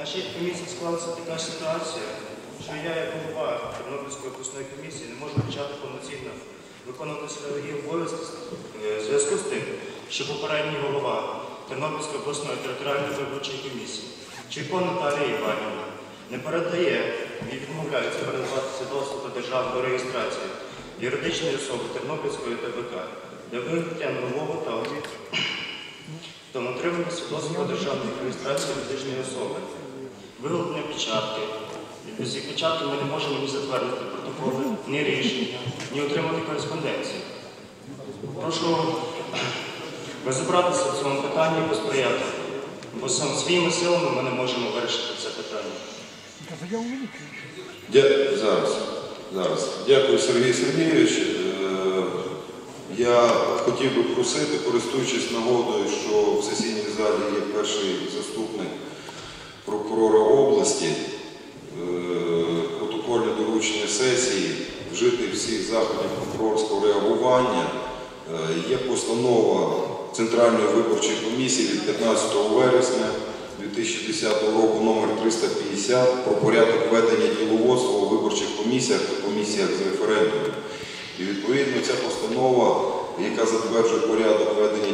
нашій комісії склалася така ситуація, що я, як голова Тернопільської обласної комісії, не можу почати повноцінно виконувати свої обов'язки е, в зв'язку з тим, що попередній голова Тернопільської обласної територіальної виборчої комісії Чайко Наталія Іванівна не передає і відмовляється передавати свідоцтво про державну реєстрацію юридичної особи Тернопільської ТБК для виявлення нового та та отримання свідоцтва державної реєстрації юридичної особи, виготовлення печатки. Без цієї печатки ми не можемо ні затвердити протоколи, ні рішення, ні отримати кореспонденцію. Прошу розібратися в цьому питанні і посприяти, бо сам своїми силами ми не можемо вирішити це питання. Дя- Зараз, зараз. Дякую, Сергій Сергійович. Е, Я хотів би просити, користуючись нагодою, що в сесійній залі є перший заступник прокурора області, е, протокольне доручення сесії, вжити всіх заходів прокурорського реагування. Е, Є постанова Центральної виборчої комісії від 15 вересня 2010 року номер 350 про порядок ведення діловодства у виборчих комісіях та комісіях з референдумів. І відповідно ця постанова, яка затверджує порядок ведення